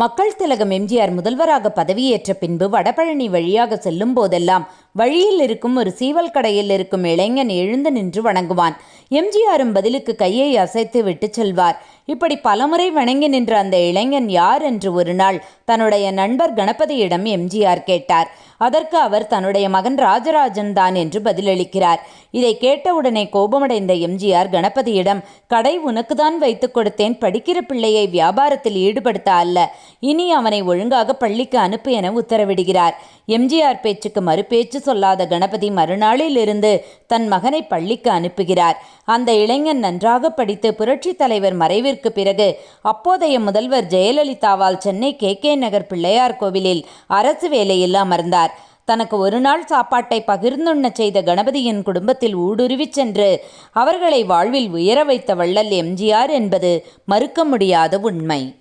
மக்கள் திலகம் எம்ஜிஆர் முதல்வராக பதவியேற்ற பின்பு வடபழனி வழியாக செல்லும் போதெல்லாம் வழியில் இருக்கும் ஒரு சீவல் கடையில் இருக்கும் இளைஞன் எழுந்து நின்று வணங்குவான். எம்ஜிஆரும் பதிலுக்கு கையை அசைத்து விட்டு செல்வார். இப்படி பலமுறை வணங்கி நின்ற அந்த இளைஞன் யார் என்று ஒரு நாள் தன்னுடைய நண்பர் கணபதியிடம் எம்ஜிஆர் கேட்டார். அதற்கு அவர் தன்னுடைய மகன் ராஜராஜன் தான் என்று பதிலளிக்கிறார். இதை கேட்டவுடனே கோபமடைந்த எம்ஜிஆர் கணபதியிடம் கடை உனக்குதான் வைத்துக் கொடுத்தேன். படிக்கிற பிள்ளையை வியாபாரத்தில் ஈடுபடுத்த அல்ல. இனி அவனை ஒழுங்காக பள்ளிக்கு அனுப்பு என உத்தரவிடுகிறார். எம்ஜிஆர் பேச்சுக்கு மறுபேச்சு சொல்லாத கணபதி மறுநாளிலிருந்து தன் மகனை பள்ளிக்கு அனுப்புகிறார். அந்த இளைஞன் நன்றாக படித்து புரட்சித் தலைவர் மறைவிற்கு பிறகு அப்போதைய முதல்வர் ஜெயலலிதாவால் சென்னை கே. கே. நகர் பிள்ளையார் கோவிலில் அரசு வேலையில் அமர்ந்தார். தனக்கு ஒரு நாள் சாப்பாட்டை பகிர்ந்துண்ணச் செய்த கணபதியின் குடும்பத்தில் ஊடுருவிச் சென்று அவர்களை வாழ்வில் உயர வைத்த வள்ளல் எம்ஜிஆர் என்பது மறுக்க முடியாத உண்மை.